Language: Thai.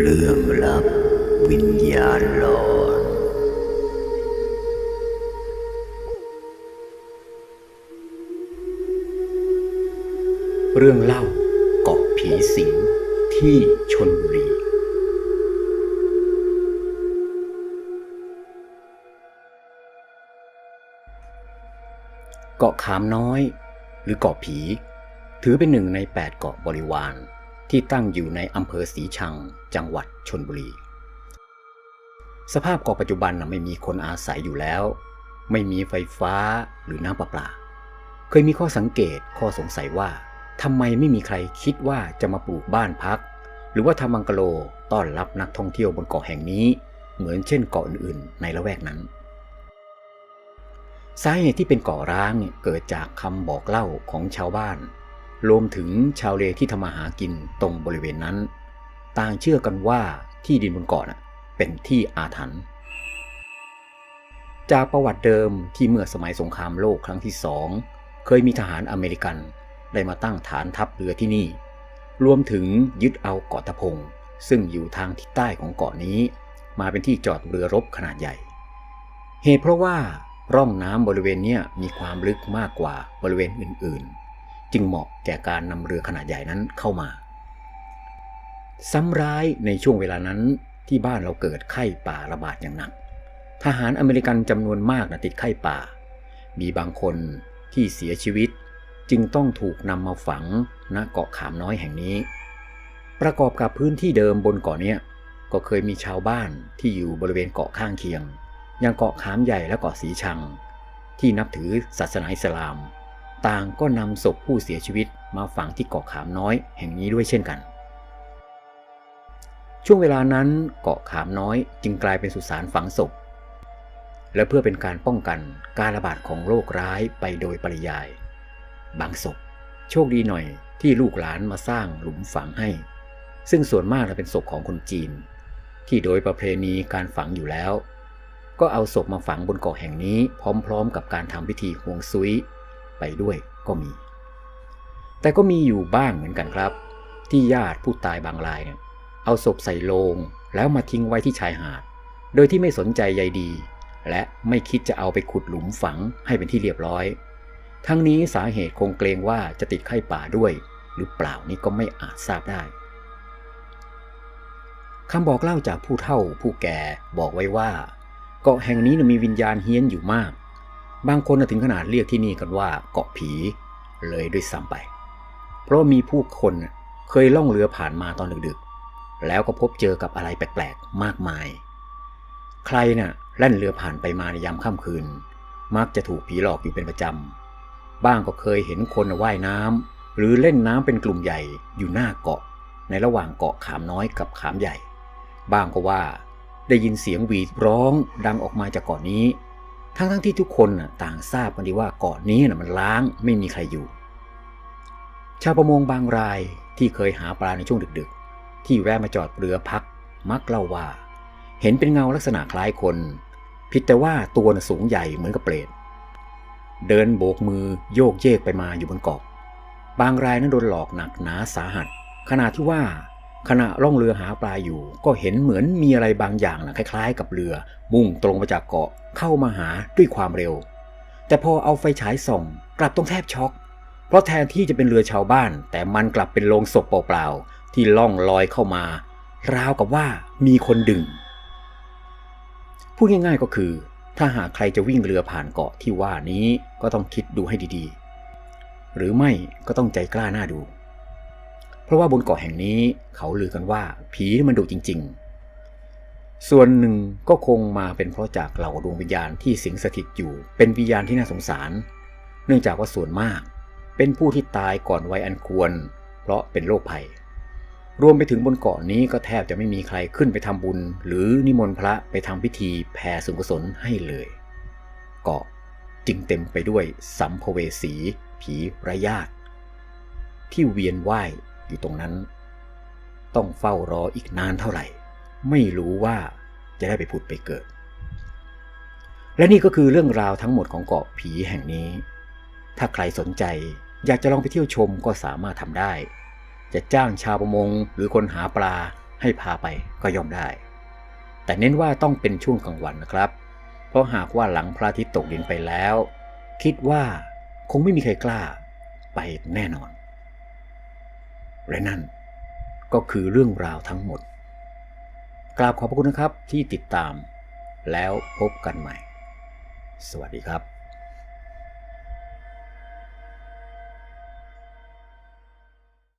เรื่องลับวิญญาณหลอน เรื่องเล่าเกาะผีสิงที่ชนบุรีเกาะขามน้อย หรือเกาะผี ถือเป็นหนึ่งใน 8 เกาะบริวาร ที่ตั้งอยู่ในอำเภอสีชัง จังหวัดชนบุรี สภาพเกาะปัจจุบันไม่มีคนอาศัยอยู่แล้ว ไม่มีไฟฟ้าหรือน้ำประปา เคยมีข้อสังเกตข้อสงสัยว่าทำไมไม่มีใครคิดว่าจะมาปลูกบ้านพัก หรือว่าทำบังกะโลต้อนรับนักท่องเที่ยวบนเกาะแห่งนี้ เหมือนเช่นเกาะอื่นๆ ในละแวกนั้นสาเหตุที่เป็นเกาะร้างเกิดจากคำบอกเล่าของชาวบ้าน รวมถึงชาวเลที่ทำมาหากินตรงบริเวณนั้น ต่างเชื่อกันว่าที่ดินบนเกาะเป็นที่อาถรรพ์จากประวัติเดิมที่เมื่อสมัยสงครามโลกครั้งที่สองเคยมีทหารอเมริกันได้มาตั้งฐานทัพเรือที่นี่ รวมถึงยึดเอาเกาะตะพง ซึ่งอยู่ทางทิศใต้ของเกาะนี้ มาเป็นที่จอดเรือรบขนาดใหญ่ เหตุเพราะว่าร่องน้ำบริเวณนี้มีความลึกมากกว่าบริเวณอื่นๆ จึงเหมาะแก่การนำเรือขนาดใหญ่นั้นเข้ามา ซ้ำร้ายในช่วงเวลานั้นที่บ้านเราเกิดไข้ป่าระบาดอย่างหนัก ทหารอเมริกันจำนวนมากนะติดไข้ป่า มีบางคนที่เสียชีวิตจึงต้องถูกนำมาฝังณเกาะขามน้อยแห่งนี้ ประกอบกับพื้นที่เดิมบนเกาะเนี้ยก็เคยมีชาวบ้านที่อยู่บริเวณเกาะข้างเคียง อย่างเกาะขามใหญ่และเกาะสีชัง ที่นับถือศาสนาอิสลาม ต่างก็นำศพผู้เสียชีวิตมาฝังที่เกาะขามน้อยแห่งนี้ด้วยเช่นกัน ช่วงเวลานั้นเกาะขามน้อยจึงกลายเป็นสุสานฝังศพ และเพื่อเป็นการป้องกันการระบาดของโรคร้ายไปโดยปริยาย บางศพ โชคดีหน่อยที่ลูกหลานมาสร้างหลุมฝังให้ ซึ่งส่วนมากจะเป็นศพของคนจีน ที่โดยประเพณีการฝังอยู่แล้ว ก็เอาศพมาฝังบนเกาะแห่งนี้พร้อม ๆ กับการทำพิธีฮวงซุย ไปด้วยก็มี แต่ก็มีอยู่บ้างเหมือนกันครับ ที่ญาติผู้ตายบางรายเนี่ยเอาศพใส่โลงแล้วมาทิ้งไว้ที่ชายหาด โดยที่ไม่สนใจใยดี และไม่คิดจะเอาไปขุดหลุมฝังให้เป็นที่เรียบร้อย ทั้งนี้สาเหตุคงเกรงว่าจะติดไข้ป่าด้วย หรือเปล่านี่ก็ไม่อาจทราบได้คำบอกเล่าจากผู้เฒ่าผู้แก่บอกไว้ว่า เกาะแห่งนี้มีวิญญาณเฮี้ยนอยู่มาก บางคนถึงขนาดเรียกที่นี่กันว่าเกาะผีเลยด้วยซ้ำไป เพราะมีผู้คนเคยล่องเรือผ่านมาตอนดึกๆ แล้วก็พบเจอกับอะไรแปลกๆ มากมาย ใครน่ะแล่นเรือผ่านไปมาในยามค่ำคืน มักจะถูกผีหลอกอยู่เป็นประจำ บ้างก็เคยเห็นคนว่ายน้ำหรือเล่นน้ำเป็นกลุ่มใหญ่อยู่หน้าเกาะ ในระหว่างเกาะขามน้อยกับขามใหญ่ บ้างก็ว่าได้ยินเสียงหวีดร้องดังออกมาจากเกาะนี้ ทั้งทั้งที่ทุกคนนะต่างทราบกันดีว่าเกาะนี้นะมันล้างไม่มีใครอยู่ ชาวประมงบางรายที่เคยหาปลาในช่วงดึกๆ ที่แวะมาจอดเรือพัก มักเล่าว่า เห็นเป็นเงาลักษณะคล้ายคนผิดแต่ว่าตัวนะสูงใหญ่เหมือนกับเปรตเดินโบกมือโยกเยกไปมาอยู่บนเกาะบางรายนั้นโดนหลอกหนักหนาสาหัสขณะที่ว่า ขณะล่องเรือหาปลาอยู่ ก็เห็นเหมือนมีอะไรบางอย่างนะคล้ายๆ กับเรือ มุ่งตรงมาจากเกาะเข้ามาหาด้วยความเร็ว แต่พอเอาไฟฉายส่อง กลับต้องแทบช็อก เพราะแทนที่จะเป็นเรือชาวบ้าน แต่มันกลับเป็นโลงศพเปล่าๆที่ล่องลอยเข้ามาราวกับว่ามีคนดึงพูดง่ายๆก็คือ ถ้าหากใครจะวิ่งเรือผ่านเกาะที่ว่านี้ก็ต้องคิดดูให้ดีๆ หรือไม่ก็ต้องใจกล้าหน้าดู เพราะว่าบนเกาะแห่งนี้เขาลือกันว่าผีมันดุจริง ๆ ส่วนหนึ่งก็คงมาเป็นเพราะจากเหล่าดวงวิญญาณที่สิงสถิตอยู่ เป็นวิญญาณที่น่าสงสาร เนื่องจากว่าส่วนมาก เป็นผู้ที่ตายก่อนวัยอันควร เพราะเป็นโรคภัย รวมไปถึงบนเกาะนี้ก็แทบจะไม่มีใครขึ้นไปทำบุญ หรือนิมนต์พระไปทำพิธีแผ่ส่วนกุศลให้เลย เกาะจึงเต็มไปด้วยสัมภเวสี ผีร้ญาตที่เวียนว่าย อยู่ตรงนั้น ต้องเฝ้ารออีกนานเท่าไหร่ ไม่รู้ว่าจะได้ไปผุดไปเกิด และนี่ก็คือเรื่องราวทั้งหมดของเกาะผีแห่งนี้ ถ้าใครสนใจอยากจะลองไปเที่ยวชมก็สามารถทำได้ จะจ้างชาวประมงหรือคนหาปลาให้พาไปก็ย่อมได้ แต่เน้นว่าต้องเป็นช่วงกลางวันนะครับ เพราะหากว่าหลังพระอาทิตย์ตกดินไปแล้ว คิดว่าคงไม่มีใครกล้าไปแน่นอน และนั่นก็คือเรื่องราวทั้งหมด กราบขอบพระคุณนะครับที่ติดตามแล้วพบกันใหม่ สวัสดีครับ